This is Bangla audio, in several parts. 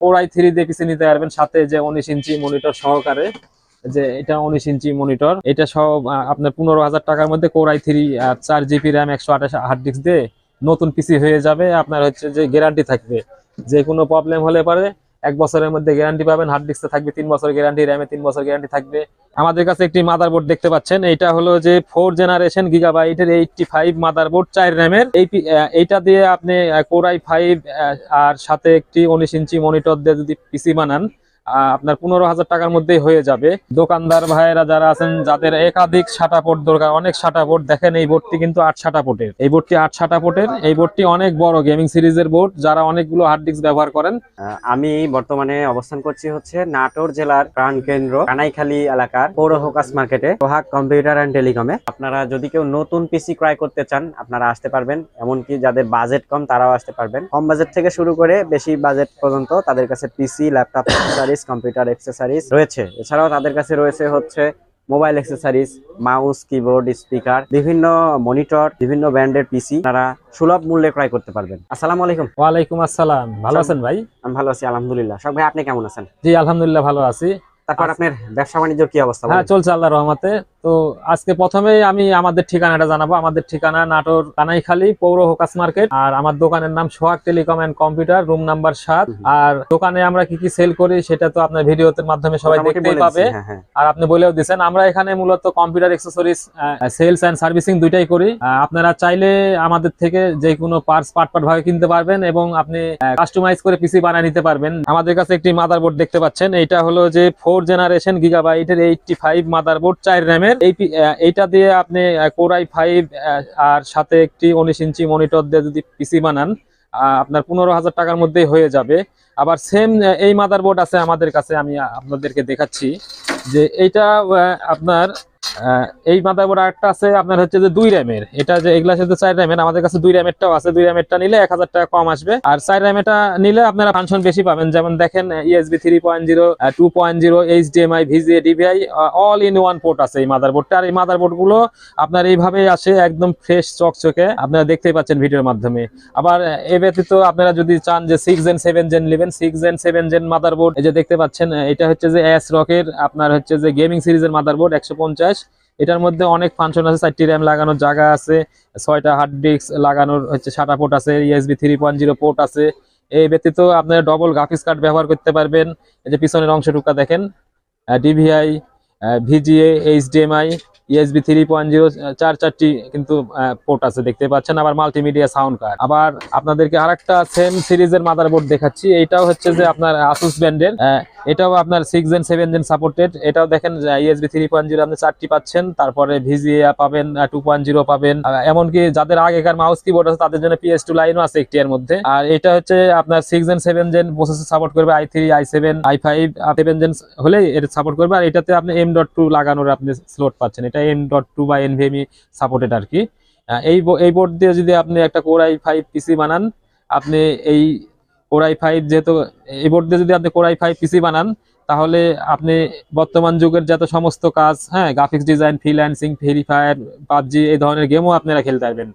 কোরাই থ্রি দিয়ে পিসি নিতে পারবেন। সাথে যে উনিশ ইঞ্চি মনিটর সহকারে, যে এটা উনিশ ইঞ্চি মনিটর এটা সব আপনার পনেরো হাজার টাকার মধ্যে কোরাই থ্রি চার জিবি র্যাম একশো আঠাশ হার্ড ডিস্ক দিয়ে নতুন পিসি হয়ে যাবে। আপনার হচ্ছে যে গ্যারান্টি থাকবে। যে কোনো প্রবলেম হলে পারে এক বছরের মধ্যে গ্যারান্টি পাবেন হার্ড ডিস্কে থাকবে তিন বছর গ্যারান্টি র্যামে তিন বছর গ্যারান্টি থাকবে। আমাদের কাছে একটি মাদারবোর্ড দেখতে পাচ্ছেন এটা হলো যে ফোর জেনারেশন গিগাবাইটের এইটটি ফাইভ মাদার বোর্ড চার র্যামের এই এইটা দিয়ে আপনি কোরাই ফাইভ আর সাথে একটি উনিশ ইঞ্চি মনিটর দিয়ে যদি পিসি বানান আপনার পনেরো হাজার টাকার মধ্যেই হয়ে যাবে। দোকানদার ভাইয়েরা যারা আছেন, যাদের একাধিক শাটা পোর্ট দরকার, অনেক শাটা পোর্ট দেখেন এই বোর্ডটি কিন্তু আট শাটা পোর্টের এই বোর্ডটি আট শাটা পোর্টের এই বোর্ডটি অনেক বড় গেমিং সিরিজের বোর্ড, যারা অনেকগুলো হার্ড ডিস্ক ব্যবহার করেন। আমি বর্তমানে অবস্থান করছি হচ্ছে নাটোর জেলার প্রাণকেন্দ্র কানাইখালী এলাকার পৌর হোকাস মার্কেটে সোহাগ কম্পিউটার অ্যান্ড টেলিকমে আপনারা যদি কেউ নতুন পিসি ক্রয় করতে চান, আপনারা আসতে পারবেন। এমনকি যাদের বাজেট কম, তারাও আসতে পারবেন। কম বাজেট থেকে শুরু করে বেশি বাজেট পর্যন্ত তাদের কাছে PC laptop accessories computer accessories রয়েছে। এছাড়াও তাদের কাছে রয়েছে হচ্ছে mobile accessories mouse keyboard speaker বিভিন্ন মনিটর বিভিন্ন ব্র্যান্ডের পিসি তারা সুলভ মূল্যে ক্রয় করতে পারবেন। আসসালামু আলাইকুম। ওয়ালাইকুম আসসালাম। ভালো আছেন ভাই? আমি ভালো আছি আলহামদুলিল্লাহ। সব ভাই আপনি কেমন আছেন? জি আলহামদুলিল্লাহ ভালো আছি। তারপর আপনার ব্যবসা বাণিজ্যের কি অবস্থা হ্যাঁ চলছে আল্লাহ রহমতে। তো আজকে প্রথমেই আমি আমাদের ঠিকানাটা জানাব। আমাদের ঠিকানা নাটোর কানাইখালী পৌর হোকাস মার্কেট। আর আমার দোকানের নাম Sohag telecom and computer room number সাত। আর দোকানে আমরা কি কি সেল করি সেটা তো আপনার ভিডিওতে মাধ্যমে সবাই দেখতেই পাবে। হ্যাঁ, হ্যাঁ। আর আপনি বলেও দিচ্ছেন আমরা এখানে মূলত computer accessories sales and servicing দুইটাই করি। আপনারা চাইলে আমাদের থেকে যে কোনো পার্টস পার্ট পার্ট ভাবে কিনতে পারবেন এবং আপনি কাস্টমাইজ করে পিসি বানিয়ে নিতে পারবেন। আমাদের কাছে একটি মাদারবোর্ড দেখতে পাচ্ছেন। এটা হলো যে ফোর জেনারেশন গিগাবাইটের এইটটি ফাইভ মাদারবোর্ড চার র্যামের এই পি- এইটা দিয়ে আপনি কোরাই ফাইভ আর সাথে একটি উনিশ ইঞ্চি মনিটর দিয়ে যদি পিসি বানান আপনার পনেরো হাজার টাকার মধ্যেই হয়ে যাবে। আবার সেম এই মাদারবোর্ড আছে আমাদের কাছে, আমি আপনাদেরকে দেখাচ্ছি যে এইটা আপনার এই মাদারবোর্ড আরেকটা আছে, আপনার হচ্ছে যে দুই র্যামের। এটা যে এগুলা সাথে চার র্যামের, আমাদের কাছে দুই র্যামেরটাও আছে। দুই র্যামেরটা নিলে এক হাজার টাকা কম আসবে। আর চার র্যামেরটা নিলে আপনারা ফাংশন বেশি পাবেন। যেমন দেখেন USB three point zero two point zero HDMI VGA DVI all in one port আছে এই মাদারবোর্ডটা আর এই মাদারবোর্ডগুলো আপনার এইভাবেই আসে একদম ফ্রেশ চকচকে। আপনারা দেখতেই পাচ্ছেন ভিডিওর মাধ্যমে। আবার এ ব্যতীত আপনারা যদি চান যে সিক্স জেন সেভেন জেন নেবেন six gen seven gen motherboard এই যে দেখতে পাচ্ছেন এটা হচ্ছে যে এস রকের আপনার হচ্ছে যে গেমিং সিরিজের মাদারবোর্ড একশো পঞ্চাশ। এটার মধ্যে অনেক ফাংশন আছে, চারটি র্যাম লাগানোর জায়গা আছে, ছয়টা হার্ড ডিস্ক লাগানোর হচ্ছে সাটা পোর্ট আছে USB three point zero port আছে। এই ব্যতীত আপনারা ডবল গ্রাফিক্স কার্ড ব্যবহার করতে পারবেন। এই যে পিছনের অংশটুকা দেখেন DVI VGA HDMI USB three point zero চার চারটি কিন্তু পোর্ট আছে, দেখতে পাচ্ছেন। আবার মাল্টিমিডিয়া সাউন্ড কার্ড আবার আপনাদেরকে আরেকটা সেম সিরিজের মাদারবোর্ড দেখাচ্ছি। এটাও হচ্ছে যে আপনার আসুস ব্র্যান্ডের এটাও আপনার six gen seven gen supported এটাও দেখেন ইএসবি থ্রি পয়েন্ট জিরো আপনি চারটি পাচ্ছেন। তারপরে ভিজিএ পাবেন টু পয়েন্ট জিরো পাবেন। এমনকি যাদের আগেকার মাউস কিবোর্ড আছে, তাদের জন্য পিএস টু লাইনও আছে একটি এর মধ্যে। আর এটা হচ্ছে আপনার six gen seven gen processor support করবে i three i seven i five seven gen হলে এটা সাপোর্ট করবে। আর এটাতে আপনি এম ডট টু লাগানোর আপনি স্লট পাচ্ছেন। এটা এম ডট টু বা এনভিএমই সাপোর্টেড আর কি। এই এই বোর্ড দিয়ে যদি আপনি একটা কোর আই ফাইভ পিসি বানান, আপনি এই কোর আই ফাইভ যেহেতু, এই বোর্ড দিয়ে যদি আপনি কোর আই ফাইভ পিসি বানান তাহলে আপনি বর্তমান যুগের যত সমস্ত কাজ হ্যাঁ graphics design freelancing Free Fire PUBG, এই ধরনের গেমও আপনারা খেলতে পারবেন।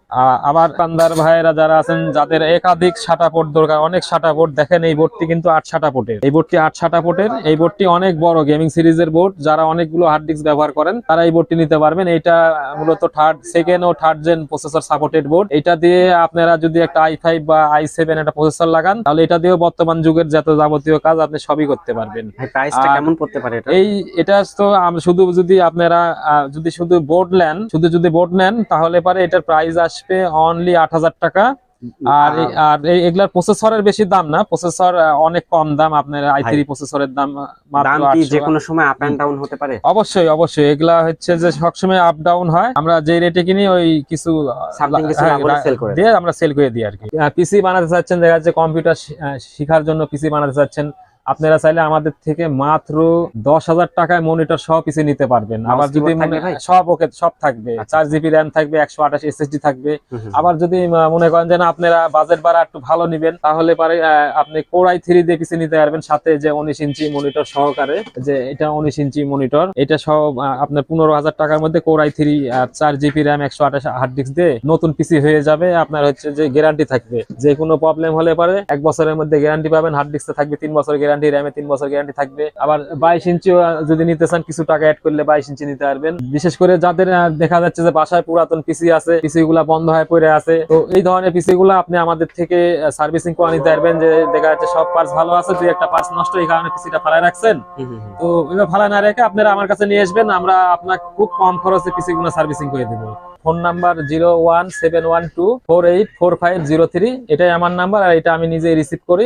আবার কান্দার ভাইয়েরা যারা আছেন, যাদের একাধিক শাটা পোর্ট দরকার, অনেক শাটা পোর্ট দেখেন এই বোর্ডটি কিন্তু আট শাটা পোর্টের এই বোর্ডটি আট শাটা পোর্টের এই বোর্ডটি অনেক বড় গেমিং সিরিজের বোর্ড যারা অনেকগুলো হার্ড ডিস্ক ব্যবহার করেন, তারা এই বোর্ডটি নিতে পারবেন। এটা মূলত থার্ড সেকেন্ড ও third gen processor supported board এটা দিয়ে আপনারা যদি একটা আই ফাইভ বা আই সেভেন একটা প্রসেসর লাগান, তাহলে এটা দিয়েও বর্তমান যুগের যত যাবতীয় কাজ আপনি সবই করতে পারবেন। প্রাইসটা কেমন পড়তে পারে এটা? এই এটা তো শুধু যদি আপনারা যদি শুধু বোর্ড নেন শুধু যদি বোর্ড নেন তাহলে পারে এটার প্রাইস আসবে অনলি আট হাজার টাকা। আর এই- আর এগুলার প্রসেসরের বেশি দাম না। প্রসেসর অনেক কম দাম। আপনার আই থ্রি প্রসেসরের দাম আহ, মাত্র দাম কি 800 যে কোনো সময় আপ এন্ড ডাউন হতে পারে? অবশ্যই অবশ্যই। এগুলা হচ্ছে যে সবসময় আপ ডাউন হয়। আমরা যে রেটে কিনি ওই কিছু হ্যাঁ, দিয়ে আমরা সেল করে দিই আর কি। পিসি বানাতে চাচ্ছেন দেখা যাচ্ছে কম্পিউটার শেখার জন্য পিসি বানাতে চাচ্ছেন। আপনারা চাইলে আমাদের থেকে মাত্র দশ হাজার টাকায় মনিটর সহ পিসি নিতে পারবেন আবার যদি? সব ওকে সব থাকবে আচ্ছা। চার জিবি র্যাম থাকবে একশো আঠাশ এসএসডি থাকবে। আবার যদি মনে করেন যে না আপনারা বাজেট বাড়া একটু ভালো নিবেন তাহলে পারে আপনি কোরাই থ্রি দিয়ে পিসি নিতে পারবেন সাথে যে উনিশ ইঞ্চি মনিটর সহকারে যে এটা উনিশ ইঞ্চি মনিটর এটা সহ আহ, আপনার পনেরো হাজার টাকার মধ্যে কোরাই থ্রি চার জিবি র্যাম একশো আঠাশ হার্ড ডিস্ক দিয়ে নতুন পিসি হয়ে যাবে আপনার হচ্ছে যে গ্যারান্টি থাকবে যে কোনো প্রবলেম হলে পারে এক বছরের মধ্যে গ্যারান্টি পাবেন হার্ড ডিস্কে থাকবে তিন বছর গ্যারান্টি র্যামে তিন বছর গ্যারান্টি থাকবে। আবার বাইশ ইঞ্চিও যদি নিতে চান কিছু টাকা অ্যাড করলে বাইশ ইঞ্চি নিতে পারবেন। বিশেষ করে যাদের দেখা যাচ্ছে যে বাসায় পুরাতন পিসি আছে পিসি গুলা বন্ধ হয়ে পড়ে আছে তো এই ধরনের পিসি গুলা আপনি আমাদের থেকে সার্ভিসিং করে নিতে পারবেন যে দেখা যাচ্ছে সব পার্টস ভালো আছে দুই একটা পার্টস নষ্ট এই কারণে পিসিটা ফালাই রাখছেন। তো এবার ভাড়া না রেখে আপনারা আমার কাছে নিয়ে আসবেন আমরা আপনাকে খুব কম খরচে পিসি গুলো সার্ভিসিং করে দেবো। Phone number zero one seven one two four eight four five zero three এটাই আমার নাম্বার আর এটা আমি নিজে রিসিভ করি।